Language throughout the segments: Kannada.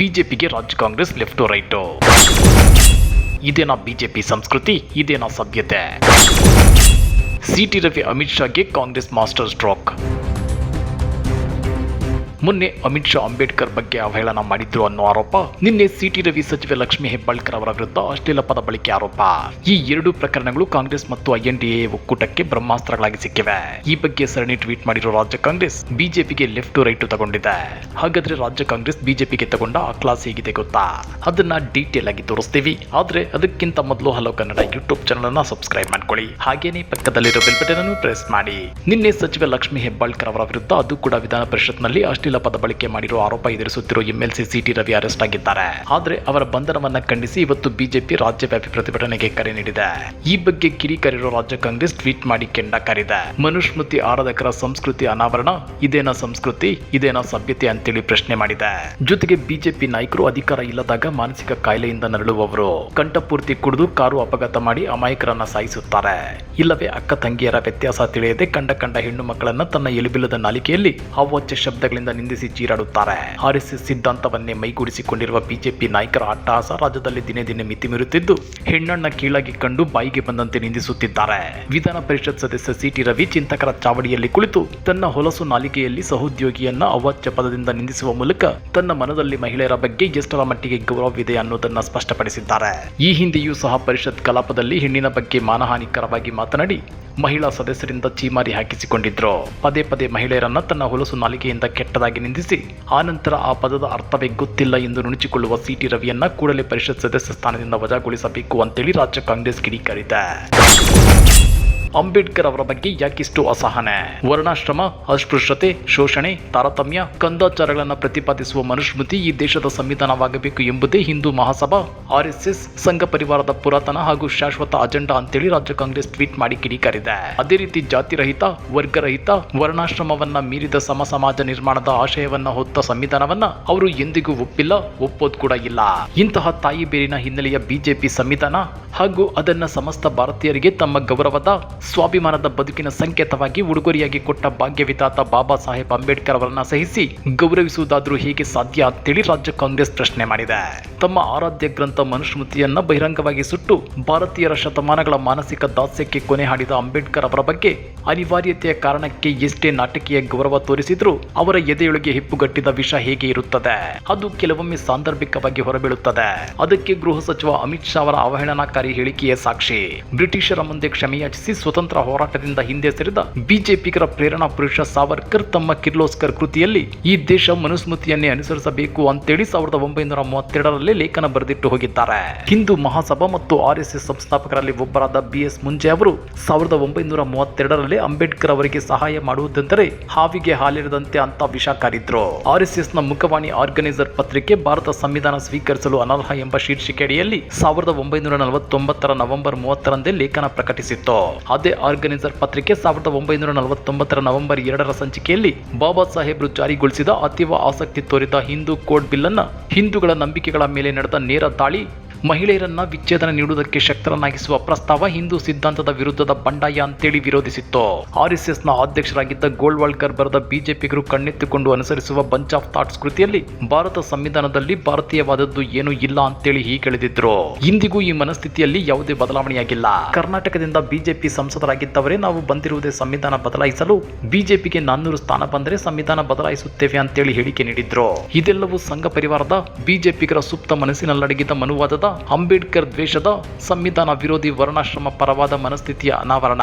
ಬಿಜೆಪಿಗೆ ರಾಜ್ಯ ಕಾಂಗ್ರೆಸ್ ಲೆಫ್ಟು ರೈಟು ಇದೇನಾ ಬಿಜೆಪಿ ಸಂಸ್ಕೃತಿ ಇದೇನಾ ಸಭ್ಯತೆ. ಸಿಟಿ ರವಿ ಅಮಿತ್ ಶಾಗೆ ಕಾಂಗ್ರೆಸ್ ಮಾಸ್ಟರ್ ಸ್ಟ್ರೋಕ್ ಮೊನ್ನೆ ಅಮಿತ್ ಶಾ ಅಂಬೇಡ್ಕರ್ ಬಗ್ಗೆ ಅವಹೇಳನ ಮಾಡಿದ್ರು ಅನ್ನೋ ಆರೋಪ, ನಿನ್ನೆ ಸಿಟಿ ರವಿ ಸಚಿವೆ ಲಕ್ಷ್ಮಿ ಹೆಬ್ಬಾಳ್ಕರ್ ಅವರ ವಿರುದ್ಧ ಅಶ್ಲೀಲ ಪದ ಬಳಕೆ ಆರೋಪ. ಈ ಎರಡು ಪ್ರಕರಣಗಳು ಕಾಂಗ್ರೆಸ್ ಮತ್ತು ಐಎನ್ಡಿಎ ಒಕ್ಕೂಟಕ್ಕೆ ಬ್ರಹ್ಮಾಸ್ತ್ರಗಳಾಗಿ ಸಿಕ್ಕಿವೆ. ಈ ಬಗ್ಗೆ ಸರಣಿ ಟ್ವೀಟ್ ಮಾಡಿರುವ ರಾಜ್ಯ ಕಾಂಗ್ರೆಸ್, ಬಿಜೆಪಿಗೆ ಲೆಫ್ಟ್ ರೈಟ್ ತಗೊಂಡಿದೆ. ಹಾಗಾದ್ರೆ ರಾಜ್ಯ ಕಾಂಗ್ರೆಸ್ ಬಿಜೆಪಿಗೆ ತಗೊಂಡ ಆ ಕ್ಲಾಸ್ ಹೇಗಿದೆ ಗೊತ್ತಾ? ಅದನ್ನ ಡೀಟೇಲ್ ಆಗಿ ತೋರಿಸ್ತೀವಿ. ಆದ್ರೆ ಅದಕ್ಕಿಂತ ಮೊದಲು ಹಲೋ ಕನ್ನಡ ಯೂಟ್ಯೂಬ್ ಚಾನಲ್ ಅನ್ನ ಸಬ್ಸ್ಕ್ರೈಬ್ ಮಾಡ್ಕೊಳ್ಳಿ. ಹಾಗೇನೆ ಪಕ್ಕದಲ್ಲಿರೋ ಬೆಲ್ ಬಟನ್ ಅನ್ನು ಪ್ರೆಸ್ ಮಾಡಿ. ನಿನ್ನೆ ಸಚಿವ ಲಕ್ಷ್ಮಿ ಹೆಬ್ಬಾಳ್ಕರ್ ಅವರ ವಿರುದ್ಧ ಅದು ಕೂಡ ವಿಧಾನ ಪರಿಷತ್ನಲ್ಲಿ ಅಶ್ಲೀಲ ಪದ ಬಳಕೆ ಮಾಡಿರುವ ಆರೋಪ ಎದುರಿಸುತ್ತಿರುವ ಎಂಎಲ್ಸಿ ಸಿಟಿ ರವಿ ಅರೆಸ್ಟ್ ಆಗಿದ್ದಾರೆ. ಆದ್ರೆ ಅವರ ಬಂಧನವನ್ನ ಖಂಡಿಸಿ ಇವತ್ತು ಬಿಜೆಪಿ ರಾಜ್ಯವ್ಯಾಪಿ ಪ್ರತಿಭಟನೆಗೆ ಕರೆ ನೀಡಿದೆ. ಈ ಬಗ್ಗೆ ಕಿರಿಕರಿರುವ ರಾಜ್ಯ ಕಾಂಗ್ರೆಸ್ ಟ್ವೀಟ್ ಮಾಡಿ ಕೆಂಡ ಕರೆದೆ. ಮನುಸ್ಮೃತಿ ಆರಾಧಕರ ಸಂಸ್ಕೃತಿ ಅನಾವರಣ, ಇದೇನ ಸಂಸ್ಕೃತಿ, ಇದೇನ ಸಭ್ಯತೆ ಅಂತೇಳಿ ಪ್ರಶ್ನೆ ಮಾಡಿದೆ. ಜೊತೆಗೆ ಬಿಜೆಪಿ ನಾಯಕರು ಅಧಿಕಾರ ಇಲ್ಲದಾಗ ಮಾನಸಿಕ ಕಾಯಿಲೆಯಿಂದ ನರಳುವವರು. ಕಂಠಪೂರ್ತಿ ಕುಡಿದು ಕಾರು ಅಪಘಾತ ಮಾಡಿ ಅಮಾಯಕರನ್ನ ಸಾಯಿಸುತ್ತಾರೆ. ಇಲ್ಲವೇ ಅಕ್ಕ ತಂಗಿಯರ ವ್ಯತ್ಯಾಸ ತಿಳಿಯದೆ ಕಂಡ ಕಂಡ ಹೆಣ್ಣು ಮಕ್ಕಳನ್ನ ತನ್ನ ಎಲುಬಿಲ್ಲದ ನಾಲಿಕೆಯಲ್ಲಿ ಅವಾಚ್ಯ ಶಬ್ದಗಳಿಂದ ನಿಂದಿಸಿ ಚೀರಾಡುತ್ತಾರೆ. ಆರ್ಎಸ್ಎಸ್ ಎಸ್ ಎಸ್ ಸಿದ್ಧಾಂತವನ್ನೇ ಮೈಗೂಡಿಸಿಕೊಂಡಿರುವ ಬಿಜೆಪಿ ನಾಯಕರ ಅಟ್ಟಹಾಸ ರಾಜ್ಯದಲ್ಲಿ ದಿನೇ ದಿನೇ ಮಿತಿ ಮೀರುತ್ತಿದ್ದು ಹೆಣ್ಣನ್ನ ಕೀಳಾಗಿ ಕಂಡು ಬಾಯಿಗೆ ಬಂದಂತೆ ನಿಂದಿಸುತ್ತಿದ್ದಾರೆ. ವಿಧಾನ ಪರಿಷತ್ ಸದಸ್ಯ ಸಿಟಿ ರವಿ ಚಿಂತಕರ ಚಾವಡಿಯಲ್ಲಿ ಕುಳಿತು, ತನ್ನ ಹೊಲಸು ನಾಲಿಗೆಯಲ್ಲಿ ಸಹೋದ್ಯೋಗಿಯನ್ನ ಅವಾಚ್ಯ ಪದದಿಂದ ನಿಂದಿಸುವ ಮೂಲಕ ತನ್ನ ಮನದಲ್ಲಿ ಮಹಿಳೆಯರ ಬಗ್ಗೆ ಎಷ್ಟರ ಮಟ್ಟಿಗೆ ಗೌರವವಿದೆ ಅನ್ನೋದನ್ನ ಸ್ಪಷ್ಟಪಡಿಸಿದ್ದಾರೆ. ಈ ಹಿಂದೆಯೂ ಸಹ ಪರಿಷತ್ ಕಲಾಪದಲ್ಲಿ ಹೆಣ್ಣಿನ ಬಗ್ಗೆ ಮಾನಹಾನಿಕರವಾಗಿ ಮಾತನಾಡಿ ಮಹಿಳಾ ಸದಸ್ಯರಿಂದ ಚೀಮಾರಿ ಹಾಕಿಸಿಕೊಂಡಿದ್ರು. ಪದೇ ಪದೇ ಮಹಿಳೆಯರನ್ನ ತನ್ನ ಹೊಲಸು ನಾಲಿಗೆಯಿಂದ ಕೆಟ್ಟದಾಗಿ ನಿಂದಿಸಿ ಆನಂತರ ಆ ಪದದ ಅರ್ಥವೇ ಗೊತ್ತಿಲ್ಲ ಎಂದು ನುಣುಚಿಕೊಳ್ಳುವ ಸಿಟಿ ರವಿಯನ್ನ ಕೂಡಲೇ ಪರಿಷತ್ ಸದಸ್ಯ ಸ್ಥಾನದಿಂದ ವಜಾಗೊಳಿಸಬೇಕು ಅಂತೇಳಿ ರಾಜ್ಯ ಕಾಂಗ್ರೆಸ್ ಕಿಡಿಕಾರಿದೆ. ಅಂಬೇಡ್ಕರ್ ಅವರ ಬಗ್ಗೆ ಯಾಕಿಷ್ಟು ಅಸಹನೆ? ವರ್ಣಾಶ್ರಮ, ಅಸ್ಪೃಶ್ಯತೆ, ಶೋಷಣೆ, ತಾರತಮ್ಯ, ಕಂದಾಚಾರಗಳನ್ನು ಪ್ರತಿಪಾದಿಸುವ ಮನುಸ್ಮೃತಿ ಈ ದೇಶದ ಸಂವಿಧಾನವಾಗಬೇಕು ಎಂಬುದೇ ಹಿಂದೂ ಮಹಾಸಭಾ ಆರ್ಎಸ್ಎಸ್ ಸಂಘ ಪರಿವಾರದ ಪುರಾತನ ಹಾಗೂ ಶಾಶ್ವತ ಅಜೆಂಡಾ ಅಂತೇಳಿ ರಾಜ್ಯ ಕಾಂಗ್ರೆಸ್ ಟ್ವೀಟ್ ಮಾಡಿ ಕಿಡಿಕಾರಿದೆ. ಅದೇ ರೀತಿ ಜಾತಿರಹಿತ, ವರ್ಗರಹಿತ, ವರ್ಣಾಶ್ರಮವನ್ನ ಮೀರಿದ ಸಮ ಸಮಾಜ ನಿರ್ಮಾಣದ ಆಶಯವನ್ನ ಹೊತ್ತ ಸಂವಿಧಾನವನ್ನ ಅವರು ಎಂದಿಗೂ ಒಪ್ಪಿಲ್ಲ, ಒಪ್ಪೋದ್ ಕೂಡ ಇಲ್ಲ. ಇಂತಹ ತಾಯಿ ಬೇರಿನ ಹಿನ್ನೆಲೆಯ ಬಿಜೆಪಿ ಸಂವಿಧಾನ ಹಾಗೂ ಅದನ್ನ ಸಮಸ್ತ ಭಾರತೀಯರಿಗೆ ತಮ್ಮ ಗೌರವದ ಸ್ವಾಭಿಮಾನದ ಬದುಕಿನ ಸಂಕೇತವಾಗಿ ಉಡುಗೊರೆಯಾಗಿ ಕೊಟ್ಟ ಭಾಗ್ಯವಿತಾತ ಬಾಬಾ ಸಾಹೇಬ್ ಅಂಬೇಡ್ಕರ್ ಅವರನ್ನ ಸಹಿಸಿ ಗೌರವಿಸುವುದಾದ್ರೂ ಹೇಗೆ ಸಾಧ್ಯ ಅಂತೇಳಿ ರಾಜ್ಯ ಕಾಂಗ್ರೆಸ್ ಪ್ರಶ್ನೆ ಮಾಡಿದೆ. ತಮ್ಮ ಆರಾಧ್ಯ ಗ್ರಂಥ ಮನುಸ್ಮೃತಿಯನ್ನ ಬಹಿರಂಗವಾಗಿ ಸುಟ್ಟು ಭಾರತೀಯರ ಶತಮಾನಗಳ ಮಾನಸಿಕ ದಾಸ್ಯಕ್ಕೆ ಕೊನೆ ಹಾಡಿದ ಅಂಬೇಡ್ಕರ್ ಅವರ ಬಗ್ಗೆ ಅನಿವಾರ್ಯತೆಯ ಕಾರಣಕ್ಕೆ ಎಷ್ಟೇ ನಾಟಕೀಯ ಗೌರವ ತೋರಿಸಿದ್ರೂ ಅವರ ಎದೆಯೊಳಗೆ ಹಿಪ್ಪುಗಟ್ಟಿದ ವಿಷ ಹೇಗೆ ಇರುತ್ತದೆ? ಅದು ಕೆಲವೊಮ್ಮೆ ಸಾಂದರ್ಭಿಕವಾಗಿ ಹೊರಬೀಳುತ್ತದೆ. ಅದಕ್ಕೆ ಗೃಹ ಸಚಿವ ಅಮಿತ್ ಶಾ ಅವರ ಅವಹೇಳನಕಾರಿ ಹೇಳಿಕೆಯೇ ಸಾಕ್ಷಿ. ಬ್ರಿಟಿಷರ ಮುಂದೆ ಕ್ಷಮೆಯಾಚಿಸಿ ಸ್ವತಂತ್ರ ಹೋರಾಟದಿಂದ ಹಿಂದೆ ಸರಿದ ಬಿಜೆಪಿಗರ ಪ್ರೇರಣಾ ಪುರುಷ ಸಾವರ್ಕರ್ ತಮ್ಮ ಕಿರ್ಲೋಸ್ಕರ್ ಕೃತಿಯಲ್ಲಿ ಈ ದೇಶ ಮನುಸ್ಮೃತಿಯನ್ನೇ ಅನುಸರಿಸಬೇಕು ಅಂತೇಳಿ ಸಾವಿರದ ಒಂಬೈನೂರ ಮೂವತ್ತೆರಡರಲ್ಲಿ ಲೇಖನ ಬರೆದಿಟ್ಟು ಹೋಗಿದ್ದಾರೆ. ಹಿಂದೂ ಮಹಾಸಭಾ ಮತ್ತು ಆರ್ ಎಸ್ ಎಸ್ ಸಂಸ್ಥಾಪಕರಲ್ಲಿ ಒಬ್ಬರಾದ ಬಿ ಎಸ್ ಮುಂಜೆ ಅವರು ಸಾವಿರದ ಒಂಬೈನೂರ ಮೂವತ್ತೆರಡರಲ್ಲಿ ಅಂಬೇಡ್ಕರ್ ಅವರಿಗೆ ಸಹಾಯ ಮಾಡುವುದೆಂದರೆ ಹಾವಿಗೆ ಹಾಲಿರದಂತೆ ಅಂತ ವಿಷ ಕಾರಿದ್ರು ಆರ್ ಎಸ್ ಎಸ್ನ ಮುಖವಾಣಿ ಆರ್ಗನೈಸರ್ ಪತ್ರಿಕೆ ಭಾರತ ಸಂವಿಧಾನ ಸ್ವೀಕರಿಸಲು ಅನರ್ಹ ಎಂಬ ಶೀರ್ಷಿಕೆ ಅಡಿಯಲ್ಲಿ ಸಾವಿರದ ಒಂಬೈನೂರ ನಲವತ್ತೊಂಬತ್ತರ ನವೆಂಬರ್ ಮೂವತ್ತರಂದೇ ಲೇಖನ ಪ್ರಕಟಿಸಿತ್ತು. ಅದೇ ಆರ್ಗನೈಸರ್ ಪತ್ರಿಕೆ ಸಾವಿರದ ಒಂಬೈನೂರ ನಲವತ್ತೊಂಬತ್ತರ ನವೆಂಬರ್ ಎರಡರ ಸಂಚಿಕೆಯಲ್ಲಿ ಬಾಬಾ ಸಾಹೇಬ್ರು ಜಾರಿಗೊಳಿಸಿದ ಅತೀವ ಆಸಕ್ತಿ ತೋರಿದ ಹಿಂದೂ ಕೋಡ್ ಬಿಲ್ ಅನ್ನ ಹಿಂದೂಗಳ ನಂಬಿಕೆಗಳ ಮೇಲೆ ನಡೆದ ನೇರ ದಾಳಿ ಮಹಿಳೆಯರನ್ನ ವಿಚ್ಛೇದನ ನೀಡುವುದಕ್ಕೆ ಶಕ್ತರನ್ನಾಗಿಸುವ ಪ್ರಸ್ತಾವ ಹಿಂದೂ ಸಿದ್ಧಾಂತದ ವಿರುದ್ಧದ ಬಂಡಾಯ ಅಂತೇಳಿ ವಿರೋಧಿಸಿತ್ತು. ಆರ್ಎಸ್ಎಸ್ನ ಅಧ್ಯಕ್ಷರಾಗಿದ್ದ ಗೋಲ್ವಾಲ್ಕರ್ ಬರೆದ ಬಿಜೆಪಿಗರು ಕಣ್ಣೆತ್ತಿಕೊಂಡು ಅನುಸರಿಸುವ ಬಂಚ್ ಆಫ್ ಥಾಟ್ಸ್ ಕೃತಿಯಲ್ಲಿ ಭಾರತ ಸಂವಿಧಾನದಲ್ಲಿ ಭಾರತೀಯವಾದದ್ದು ಏನೂ ಇಲ್ಲ ಅಂತೇಳಿ ಹೀಗೆಳೆದಿದ್ರು ಇಂದಿಗೂ ಈ ಮನಸ್ಥಿತಿಯಲ್ಲಿ ಯಾವುದೇ ಬದಲಾವಣೆಯಾಗಿಲ್ಲ. ಕರ್ನಾಟಕದಿಂದ ಬಿಜೆಪಿ ಸಂಸದರಾಗಿದ್ದವರೇ ನಾವು ಬಂದಿರುವುದೇ ಸಂವಿಧಾನ ಬದಲಾಯಿಸಲು, ಬಿಜೆಪಿಗೆ ನಾನ್ನೂರು ಸ್ಥಾನ ಬಂದರೆ ಸಂವಿಧಾನ ಬದಲಾಯಿಸುತ್ತೇವೆ ಅಂತೇಳಿ ಹೇಳಿಕೆ ನೀಡಿದ್ರು. ಇದೆಲ್ಲವೂ ಸಂಘ ಪರಿವಾರದ ಬಿಜೆಪಿಗರ ಸುಪ್ತ ಮನಸ್ಸಿನಲ್ಲಡಗಿದ್ದ ಮನುವಾದದ ಅಂಬೇಡ್ಕರ್ ದ್ವೇಷದ ಸಂವಿಧಾನ ವಿರೋಧಿ ವರ್ಣಾಶ್ರಮ ಪರವಾದ ಮನಸ್ಥಿತಿಯ ಅನಾವರಣ.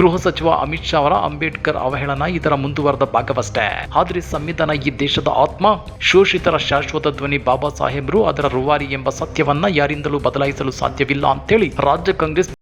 ಗೃಹ ಸಚಿವ ಅಮಿತ್ ಶಾ ಅವರ ಅಂಬೇಡ್ಕರ್ ಅವಹೇಳನ ಇದರ ಮುಂದುವರೆದ ಭಾಗವಷ್ಟೇ. ಆದ್ರೆ ಸಂವಿಧಾನ ಈ ದೇಶದ ಆತ್ಮ, ಶೋಷಿತರ ಶಾಶ್ವತ ಧ್ವನಿ ಬಾಬಾ ಸಾಹೇಬ್ರು ಅದರ ರುವಾರಿ ಎಂಬ ಸತ್ಯವನ್ನ ಯಾರಿಂದಲೂ ಬದಲಾಯಿಸಲು ಸಾಧ್ಯವಿಲ್ಲ ಅಂತೇಳಿ ರಾಜ್ಯ ಕಾಂಗ್ರೆಸ್